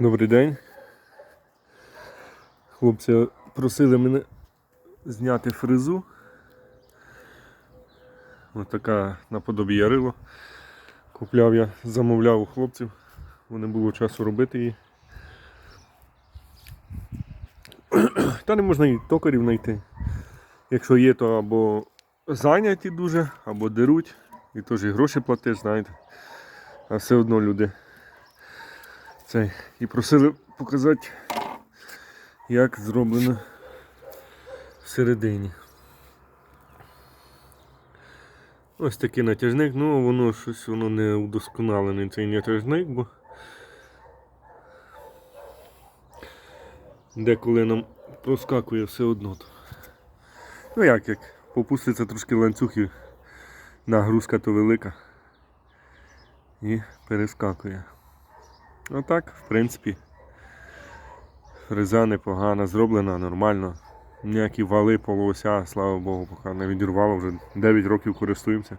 Добрий день. Хлопці просили мене зняти фрезу. Ось така наподобі ярило. Купляв я, замовляв у хлопців, бо не було часу робити її. Та не можна і токарів знайти. Якщо є, то або зайняті дуже, або деруть, і теж і гроші платиш, знаєте. А все одно люди цей. І просили показати, як зроблено всередині. Ось такий натяжник, ну воно щось воно не удосконалений цей натяжник, бо деколи нам проскакує все одно. Ну як, як попуститься трошки ланцюг нагрузка то велика і перескакує. Ну так, в принципі, фреза непогана, зроблена нормально. Ніякі вали полуося, слава Богу, поки не відірвало, вже 9 років користуємося.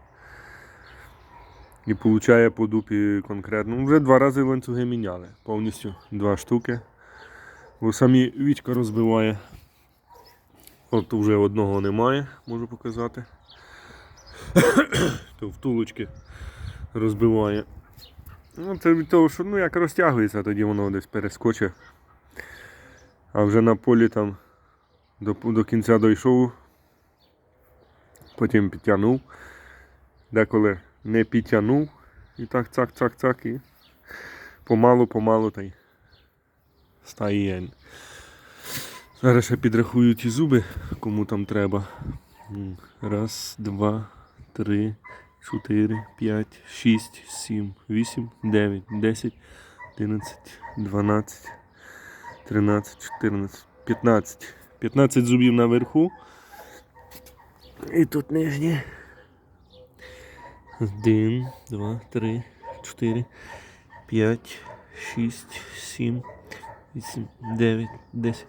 І получає по дупі конкретно. Ну, Вже два рази ланцюги міняли. Повністю два штуки. Бо самі вічка розбиває. От вже одного немає, можу показати. То втулочки розбиває. Ну, це від того, що ну, як розтягується, тоді воно десь перескочить. А вже на полі там до, до кінця дійшов, потім підтягнув, деколи не підтягнув. І так цак-цак-цак і помалу-помалу та й стає. Зараз ще підрахую ті зуби, кому там треба. Раз, два, три, чотири, п'ять, шість, сім, вісім, дев'ять, десять, одинадцять, дванадцять, тринадцять, чотирнадцять, п'ятнадцять. 15 зубів наверху. І тут нижні. Один, два, три, чотири, п'ять, шість, сім, вісім, дев'ять, десять.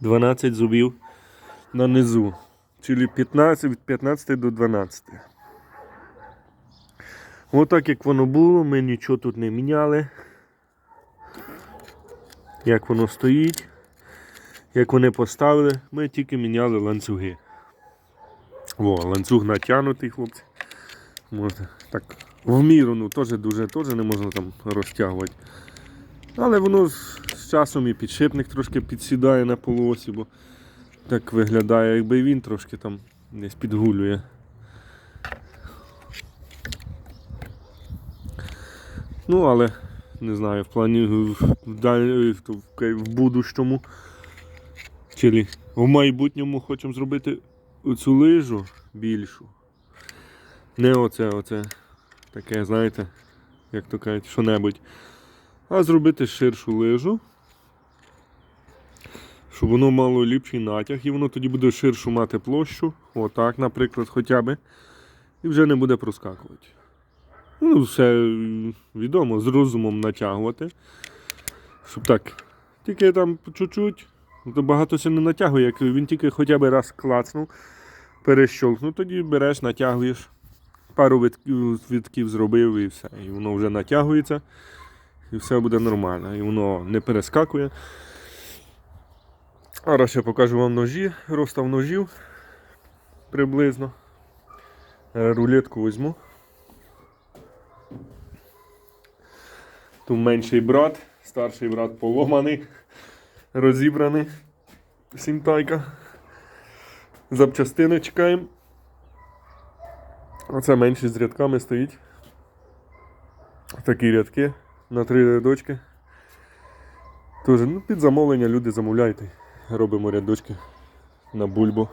12 зубів на низу. Чили 15 від 15 до 12. Отак як воно було, ми нічого тут не міняли. Як воно стоїть, як вони поставили, ми тільки міняли ланцюги. О, ланцюг натягнутий, хлопці. Можна так в міру, теж дуже теж не можна там розтягувати. Але воно з, з часом і підшипник трошки підсідає на полуосі, бо так виглядає, якби він трошки там десь підгулює. Ну, але не знаю, в плані в, далі- в, в, будущому. Чи в майбутньому хочемо зробити цю лижу більшу. Не оце, оце. Таке, знаєте, як то кажуть, що-небудь. А зробити ширшу лижу. Щоб воно мало ліпший натяг і воно тоді буде ширшу мати площу. Отак, наприклад, хоча б. І вже не буде проскакувати. Ну, все відомо, з розумом натягувати. Щоб так. Тільки там чуть-чуть. То багато се не натягує, як він тільки хоча б раз клацнув, перещолкнув, тоді береш, натягуєш. Пару витків, зробив і все. І воно вже натягується, і все буде нормально. І воно не перескакує. Зараз ще покажу вам ножі, розстав ножів приблизно. Е, Рулетку візьму. Тут менший брат, старший брат поломаний, розібраний. Сімтайка. Запчастини чекаємо. Оце менший з рядками стоїть. Такі рядки на три рядочки. Тоже, ну, під замовлення люди замовляйте. Робимо рядочки на бульбу.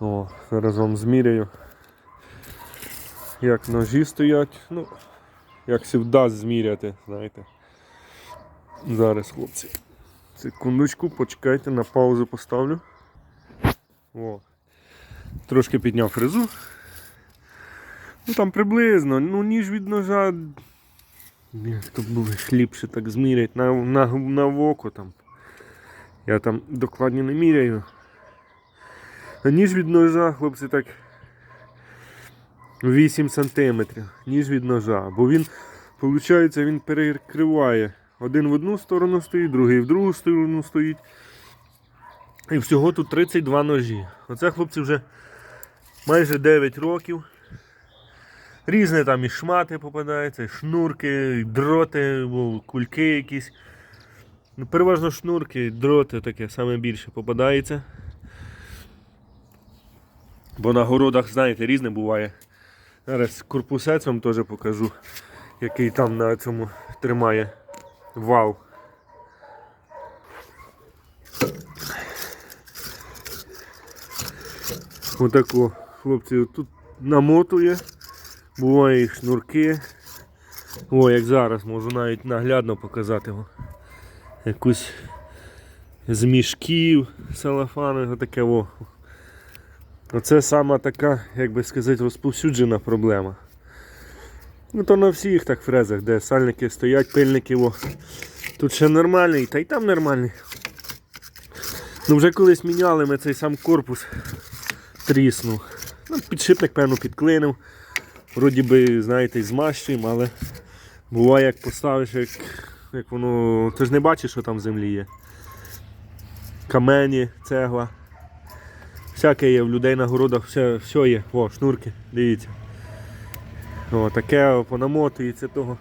О, зараз вам зміряю. Як ножі стоять. Ну, як сі вдасть зміряти, знаєте. Зараз, хлопці. Секундочку, почекайте, на паузу поставлю. О. Трошки підняв фрезу. Ну там приблизно, ну ніж від ножа. Як то ліпше так змірять на, на, на око там. Я там докладно не міряю. А ніж від ножа, хлопці, так 8 сантиметрів. Ніж від ножа. Бо він, виходить, він перекриває Один в одну сторону стоїть, другий в другу сторону стоїть. І всього тут 32 ножі. Оце хлопці вже майже 9 років. Різне там і шмати попадаються, і шнурки, і дроти, кульки якісь. Ну, переважно шнурки, і дроти таке саме більше попадається. Бо на городах, знаєте, різне буває. Зараз корпусець вам теж покажу, який там на цьому тримає вал. Отако, хлопці, тут намотує, буває і шнурки. О, як зараз, можу навіть наглядно показати його. Якусь з мішків, салафани, отаке о. Оце сама така, як би сказати, розповсюджена проблема. Ну то на всіх так фрезах, де сальники стоять, пильники, о. Тут ще нормальний, та й там нормальний. Ну вже колись міняли ми цей сам корпус тріснув. Ну, підшипник, певно, підклинив. Вроді би, знаєте, змащуємо, але буває як поставиш, як, як воно. Ти ж не бачиш, що там в землі є. Камені, цегла. Всяке є в людей на городах, все, все є. О, шнурки, дивіться. О, таке понамотується того.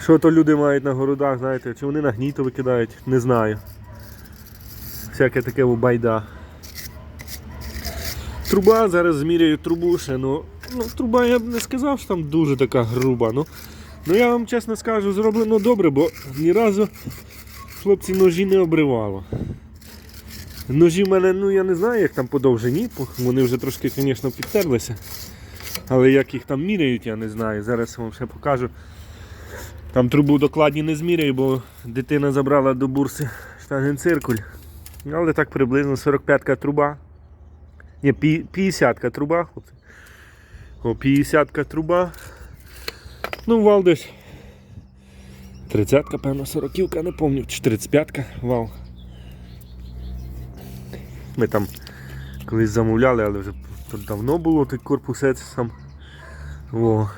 Що то люди мають на городах, знаєте, чи вони на гніто викидають, не знаю. Всяке таке байда. Труба, зараз зміряю трубу ще, ну, ну труба я б не сказав, що там дуже така груба. Ну, ну я вам чесно скажу, зроблено добре, бо ні разу хлопці ножі не обривало. Ножі в мене, ну я не знаю, як там по довжині, вони вже трошки, звісно, підтерлися. Але як їх там міряють, я не знаю. Зараз вам ще покажу. Там трубу докладні не зміряю, бо дитина забрала до бурси штангенциркуль. Але так приблизно 45-ка труба. Ні, 50-ка труба, хлопці. О, 50-ка труба. Ну, вал десь. 30-ка, певно, 40-ка, не пам'ятаю, чи 35-ка вал. Ми там колись замовляли, але вже давно було той корпусець сам. О.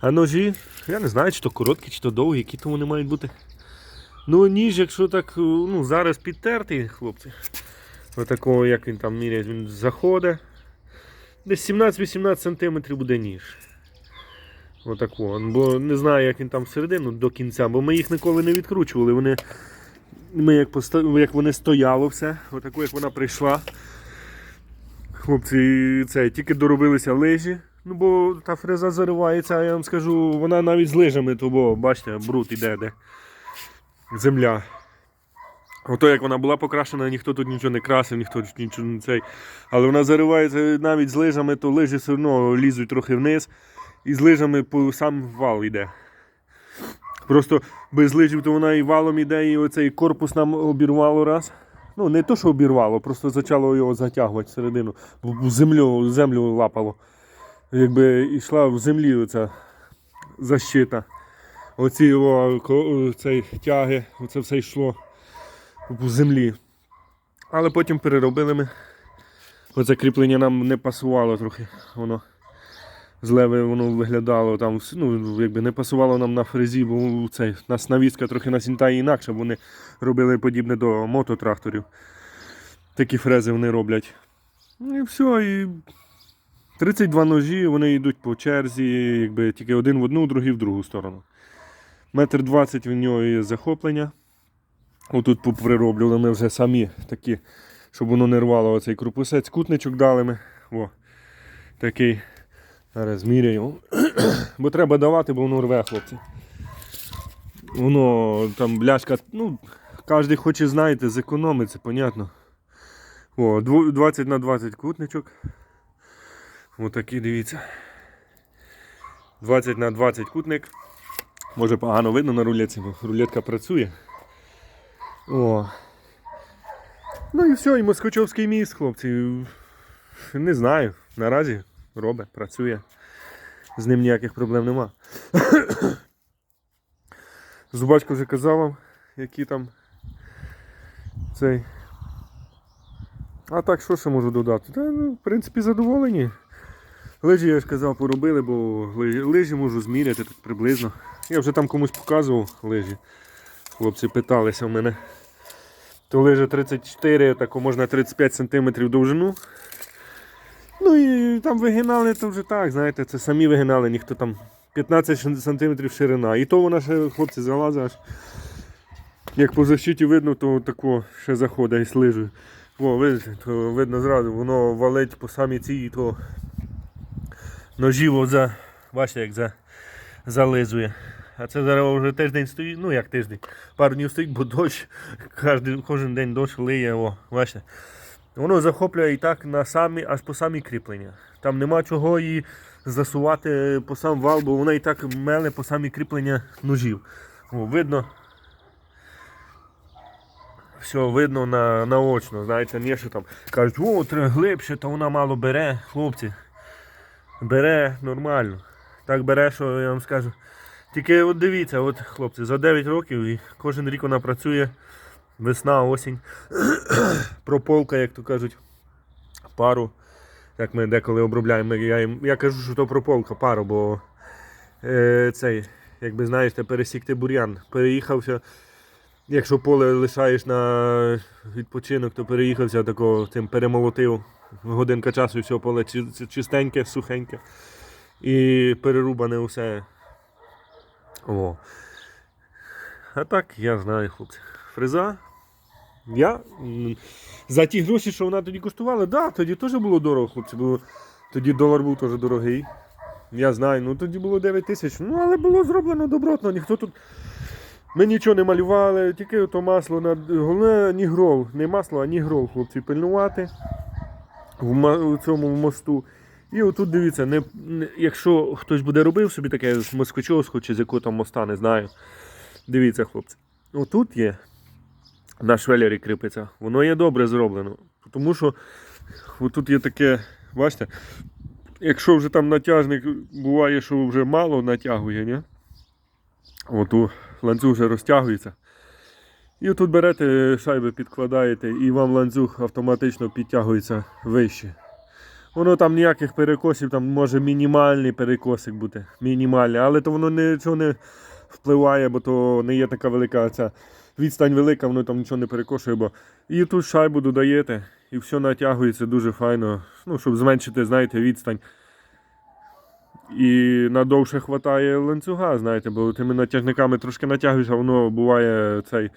А ножі, я не знаю, чи то короткі, чи то довгі, які то вони мають бути. Ну, ніж, якщо так, ну, зараз підтертий, хлопці. Отакого, як він там міряє, він заходить. Десь 17-18 см буде ніж. Отако. Бо не знаю, як він там всередину до кінця, бо ми їх ніколи не відкручували. Вони, ми як, поста- як вони стояло все, отако як вона прийшла. Хлопці це, тільки доробилися лижі. Ну бо та фреза заривається, я вам скажу, вона навіть з лижами, то бо бачите, бруд іде де. Земля. Ото як вона була покрашена, ніхто тут нічого не красив, ніхто тут нічого не цей. Але вона заривається навіть з лижами, то лижі все одно лізуть трохи вниз. І з лижами по сам вал йде. Просто без лижів то вона і валом іде, і оцей корпус нам обірвало раз. Ну, не то, що обірвало, просто почало його затягувати всередину. В землю, землю лапало. Якби йшла в землі оця защита. Оці його, ко- цей тяги, оце все йшло в землі. Але потім переробили ми. Оце кріплення нам не пасувало трохи. Воно з леви воно виглядало там, ну, якби не пасувало нам на фрезі, бо цей, нас навіска трохи на сінтаї інакше, вони робили подібне до мототракторів. Такі фрези вони роблять. Ну і все. І 32 ножі, вони йдуть по черзі, якби тільки один в одну, другий в другу сторону. Метр двадцять в нього є захоплення. Отут прироблювали ми вже самі такі, щоб воно не рвало оцей крупусець. Кутничок дали ми. О, такий. Зараз зміряємо. бо треба давати, бо воно рве, хлопці. Воно там бляшка, ну, кожен хоче, знаєте, зекономити, понятно. О, 20 на 20 кутничок. Отакий, дивіться. 20 на 20 кутник. Може погано видно на рулетці, бо рулетка працює. О. Ну і все, і москочовський міст, хлопці. Не знаю. Наразі робить, працює. З ним ніяких проблем нема. Зубачко вже казав вам, які там цей. А так, що ще можу додати? Та, ну, в принципі, задоволені. Лижі, я ж казав, поробили, бо лижі, можу зміряти так приблизно. Я вже там комусь показував лижі. Хлопці питалися в мене. То лижа 34, тако можна 35 см довжину. Ну і там вигинали, то вже так, знаєте, це самі вигинали, ніхто там 15 см ширина. І то вона ще, хлопці, залазить аж. Як по защиті видно, то тако ще заходить із лижею. О, видите, то видно зразу, воно валить по самій цій, то ножів за, бачите, як за, зализує. А це зараз вже тиждень стоїть, ну як тиждень, пару днів стоїть, бо дощ, кожен день дощ лиє, о, бачите. Воно захоплює і так на самі, аж по самі кріплення. Там нема чого її засувати по сам вал, бо вона і так меле по самі кріплення ножів. О, видно. Все видно на, наочно, знаєте, не що там кажуть, о, треба глибше, то вона мало бере, хлопці. Бере нормально. Так бере, що я вам скажу. Тільки от дивіться, от хлопці, за 9 років і кожен рік вона працює. Весна, осінь. Прополка, як то кажуть, пару. Як ми деколи обробляємо. Я, я кажу, що то прополка, пару, бо е, цей, якби знаєте, пересікти бур'ян. Переїхався. Якщо поле лишаєш на відпочинок, то переїхався тако, цим перемолотив. Годинка часу і все поле чи- чи- чистеньке, сухеньке. І перерубане усе. О. А так, я знаю, хлопці. Фреза. Я за ті гроші, що вона тоді коштувала, да, тоді теж було дорого, хлопці. Було, тоді долар був теж дорогий. Я знаю, ну тоді було 9 тисяч. Ну, але було зроблено добротно, ніхто тут. Ми нічого не малювали, тільки то масло на головне нігрол. Не масло, а нігрол, хлопці, пильнувати в, цьому мосту. І отут дивіться, не, не, якщо хтось буде робив собі таке з Москвичовського чи з якого там моста, не знаю. Дивіться, хлопці. Отут є на швелері кріпиться. Воно є добре зроблено. Тому що отут є таке, бачите, якщо вже там натяжник буває, що вже мало натягує, ні? Оту ланцюг вже розтягується. І отут берете шайби, підкладаєте, і вам ланцюг автоматично підтягується вище. Воно там ніяких перекосів, там може мінімальний перекосик бути. Мінімальний, але то воно нічого не впливає, бо то не є така велика ця відстань велика, воно там нічого не перекошує. Бо... І тут шайбу додаєте, і все натягується дуже файно. Ну, щоб зменшити, знаєте, відстань. І надовше хватає ланцюга, знаєте, бо тими натяжниками трошки натягуєш, а воно буває цей.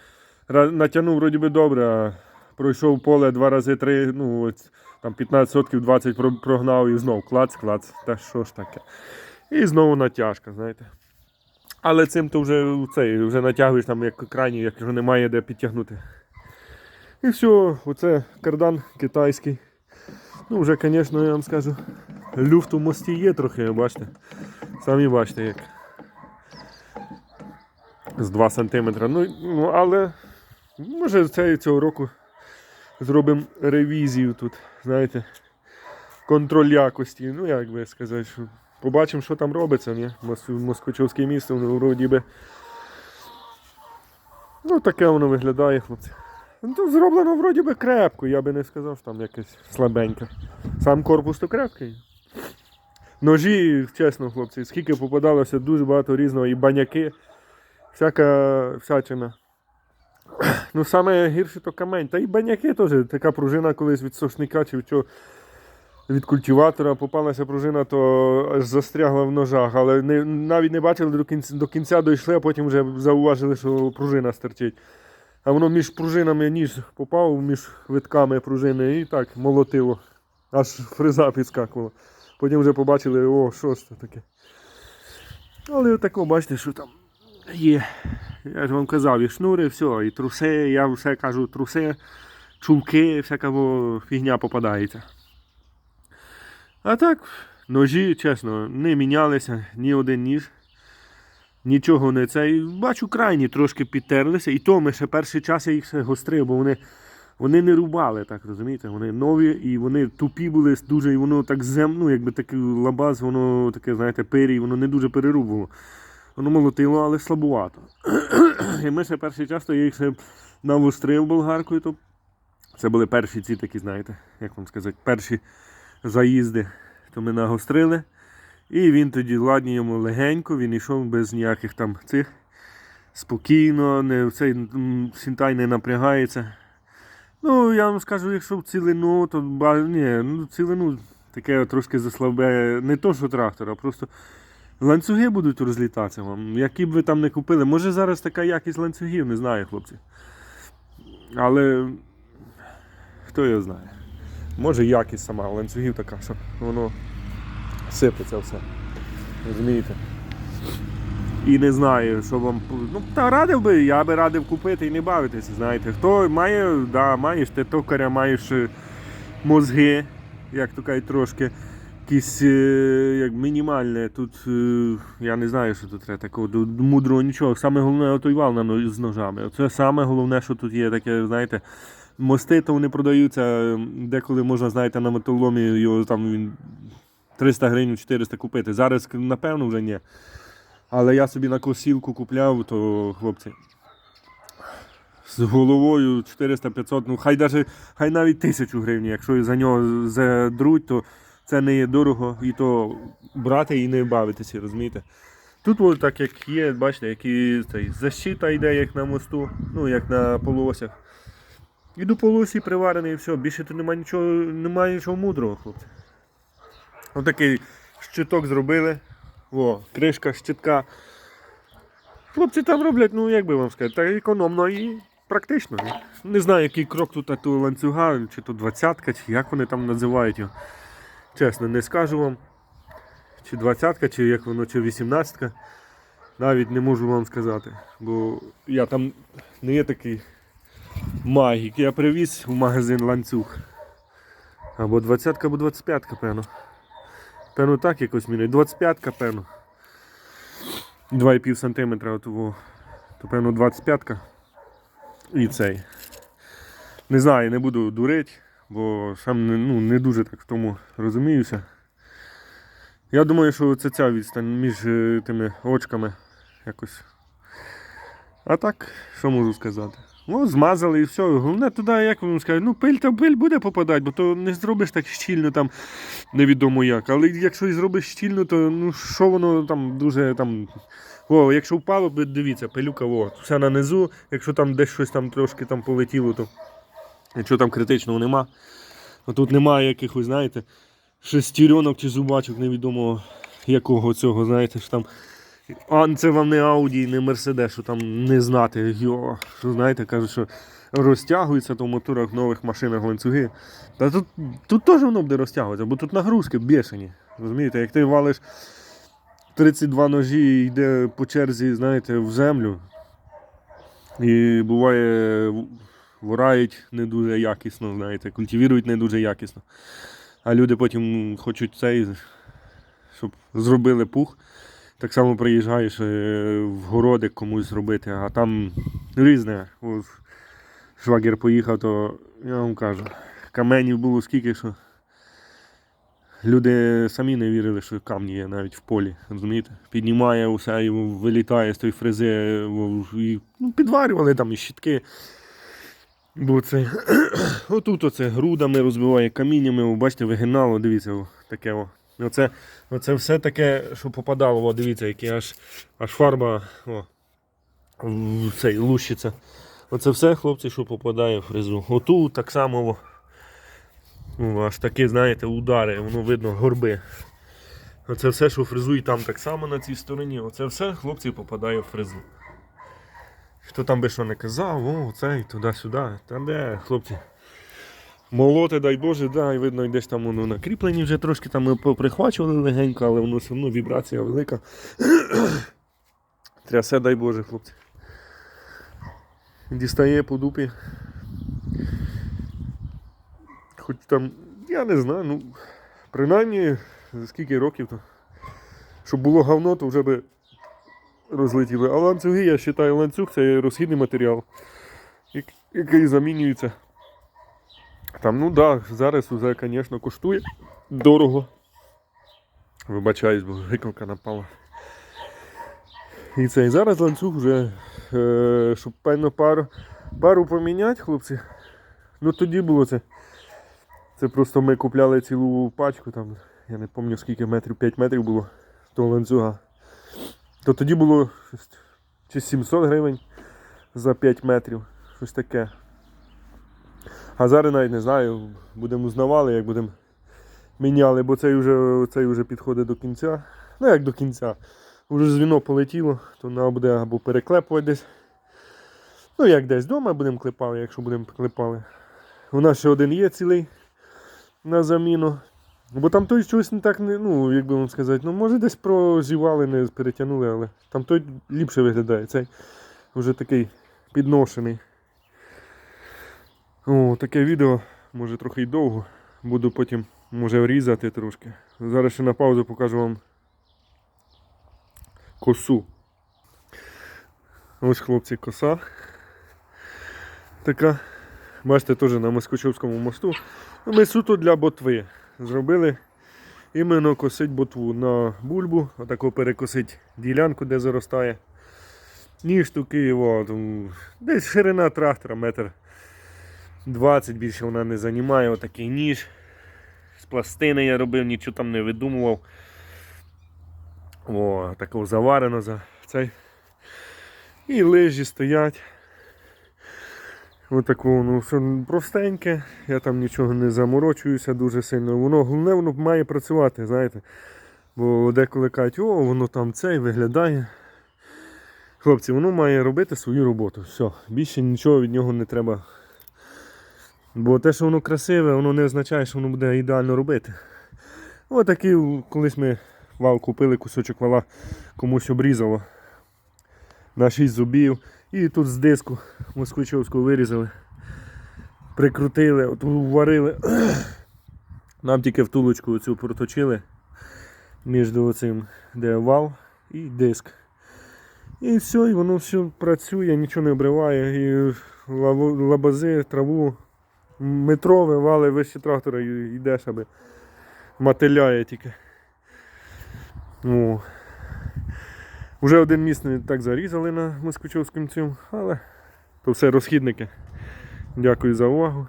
Натягнув вроді би добре, а пройшов поле два рази три, ну ось там 15 сотків 20 про- прогнав і знов клац, клац. Та що ж таке. І знову натяжка, знаєте. Але цим то вже цей, вже натягуєш там як крайній, як вже немає де підтягнути. І все, оце кардан китайський. Ну, вже, звісно, я вам скажу, люфт у мості є трохи, бачите. Самі бачите як. З 2 см. Ну, ну але може цей, цього року зробимо ревізію тут, знаєте. Контроль якості. Ну, як би сказати, що побачимо, що там робиться, ні? Мос- Москвичовське місто, воно вроді би. Ну, таке воно виглядає, хлопці. Ну, зроблено вроді би крепко, я би не сказав, що там якесь слабеньке. Сам корпус то крепкий. Ножі, чесно, хлопці, скільки попадалося, дуже багато різного, і баняки, всяка всячина. Ну, саме гірше то камень. Та і баняки теж. Така пружина колись від сошника чи від чого. Від культиватора попалася пружина, то аж застрягла в ножах, але не, навіть не бачили до кінця, до кінця дійшли, а потім вже зауважили, що пружина стерчить. А воно між пружинами ніж попав, між витками пружини і так молотило. Аж фреза підскакувала. Потім вже побачили, о, що ж це таке. Але отако, бачите, що там є. Я ж вам казав, і шнури, все, і труси, я все кажу, труси, чулки, всяка фігня попадається. А так, ножі, чесно, не мінялися ні один ніж. Нічого не цей. Бачу, крайні трошки підтерлися. І то ми ще перший час я їх ще гострив, бо вони, вони не рубали, так розумієте? Вони нові і вони тупі були дуже, і воно так зем, ну, якби такий лабаз, воно таке, знаєте, пирій, воно не дуже перерубувало. Воно молотило, але слабувато. і ми ще перший час, то я їх ще навострив болгаркою, то це були перші ці такі, знаєте, як вам сказати, перші заїзди. то ми нагострили. І він тоді ладні йому легенько, він йшов без ніяких там цих. Спокійно, не, цей сінтай не напрягається. Ну, я вам скажу, якщо в цілину, то ні, ну, цілину таке трошки заслабе. Не то, що трактор, а просто ланцюги будуть розлітатися вам. Які б ви там не купили. Може зараз така якість ланцюгів, не знаю, хлопці. Але хто його знає. Може якість сама ланцюгів така, що воно сипеться все. Розумієте? І не знаю, що вам. Ну, та радив би, я би радив купити і не бавитися, знаєте. Хто має, да, маєш ти токаря, маєш е, мозги, як то кажуть, трошки. Якісь е, як мінімальне. Тут е, я не знаю, що тут треба такого мудрого нічого. Саме головне отой вал з ножами. Це саме головне, що тут є таке, знаєте. Мости то вони продаються, е, деколи можна, знаєте, на металоломі його там він 300 гривень 400 купити. Зараз, напевно, вже ні. Але я собі на косілку купляв, то хлопці. З головою 400-500, ну хай даже, хай навіть тисячу гривень, якщо за нього задруть, то це не є дорого і то брати і не бавитися, розумієте? Тут от так як є, бачите, які защита йде як на мосту, ну як на полуосях. І до полуосі приварений і все, більше тут немає нічого, немає нічого мудрого, хлопці. Отакий щиток зробили. О, кришка, щитка. Хлопці там роблять, ну як би вам сказати, так економно і практично. Не знаю, який крок тут того ланцюга, чи то двадцятка, чи як вони там називають його. Чесно, не скажу вам. Чи двадцятка, чи як воно, чи вісімнадцятка. Навіть не можу вам сказати. Бо я там не є такий магік. Я привіз в магазин ланцюг. Або двадцятка, або 25-ка, певно. Певно так якось міняє. 25, певно. 2,5 см того. То певно 25-ка. і цей. Не знаю, не буду дурити, бо сам не, ну, не дуже так в тому розуміюся. Я думаю, що це ця відстань між е, тими очками якось. А так, що можу сказати? Ну, змазали і все. Головне туди, як вам скажуть, ну пиль та пиль буде попадати, бо то не зробиш так щільно там невідомо як. Але якщо і зробиш щільно, то ну що воно там дуже там. О, якщо впало, дивіться, пилюка, о, все на низу, якщо там десь щось там трошки там полетіло, то якщо там критичного нема. А тут немає якихось, знаєте, шестеренок чи зубачок невідомо якого цього, знаєте, що там. А це вам не Audi, не Mercedes, що там не знати. Йо, що знаєте, кажуть, що розтягуються то в моторах нових машинах ланцюги. Та тут, тут теж воно буде розтягуватися, бо тут нагрузки бешені. Розумієте, як ти валиш 32 ножі і йде по черзі, знаєте, в землю. І буває, ворають не дуже якісно, знаєте, культивірують не дуже якісно. А люди потім хочуть цей, щоб зробили пух. Так само приїжджаєш е, в городик комусь зробити, а там різне. Ось Швагер поїхав, то я вам кажу, каменів було скільки, що люди самі не вірили, що камні є навіть в полі. Розумієте? Піднімає усе і вилітає з тої фрези, і, ну, підварювали там і щітки. Бо це отут оце грудами розбиває каміннями, бачите, вигинало, дивіться, таке. О. Оце, оце все таке, що попадало, о, дивіться, яке аж, аж фарба о, цей лущиться. Оце все, хлопці, що попадає в фрезу. Отут так само о, ну, аж такі, знаєте, удари, воно видно горби. Оце все, що фрезують там так само на цій стороні. Оце все, хлопці, попадає в фрезу. Хто там би що не казав, о, цей, туди-сюди. Та де, хлопці. Молоти, дай Боже, да, і видно, десь там воно на кріпленні вже трошки там ми поприхвачували легенько, але воно все одно вібрація велика. Трясе, дай Боже, хлопці. Дістає по дупі. Хоч там, я не знаю, ну, принаймні, за скільки років то. Щоб було говно, то вже би розлетіли. А ланцюги, я вважаю, ланцюг це розхідний матеріал, який замінюється. Там, ну так, да, зараз уже, звісно, коштує дорого. Вибачаюсь, бо гикавка напала. І цей зараз ланцюг вже, е, щоб певно пару, пару поміняти, хлопці. Ну тоді було це. Це просто ми купляли цілу пачку там. я не пам'ятаю скільки метрів, 5 метрів було того ланцюга. То тоді було щось, чи 700 гривень за 5 метрів, щось таке. А зараз навіть не знаю, будемо узнавали, як будемо міняли, бо цей вже, цей вже підходить до кінця. Ну як до кінця. Вже звіно полетіло, то треба буде або переклепувати десь. Ну як десь вдома будемо клепали, якщо будемо клепали. У нас ще один є цілий на заміну. Бо там той щось не так не, ну, як би вам сказати, ну може десь прозівали, не перетягнули, але там той ліпше виглядає. Цей вже такий підношений. О, таке відео, може трохи й довго. Буду потім, може, врізати трошки. Зараз ще на паузу покажу вам косу. Ось хлопці коса. Така. Бачите, теж на Москочовському мосту. Ми суто для ботви зробили. Іменно косить ботву на бульбу, отако перекосить ділянку, де заростає. Ніж штуки його, десь ширина трактора, метр 20 більше вона не займає. Отакий ніж. З пластини я робив, нічого там не видумував. О, такого заварено за цей. І лижі стоять. Отако, ну все простеньке, я там нічого не заморочуюся дуже сильно. Воно головне, воно має працювати, знаєте. Бо деколи кажуть, о, воно там цей виглядає. Хлопці, воно має робити свою роботу. Все, більше нічого від нього не треба. Бо те, що воно красиве, воно не означає, що воно буде ідеально робити. Отакий, колись ми вал купили, кусочок вала комусь обрізало на 6 зубів. І тут з диску москвичовського вирізали, прикрутили, от варили. Нам тільки втулочку цю проточили між оцим, де вал і диск. І все, і воно все працює, нічого не обриває. І лабази, траву, метрове вали вище трактора йдеш, аби мотиляє тільки. О. Уже один міст не так зарізали на москвичовському цьому, але то все розхідники. Дякую за увагу.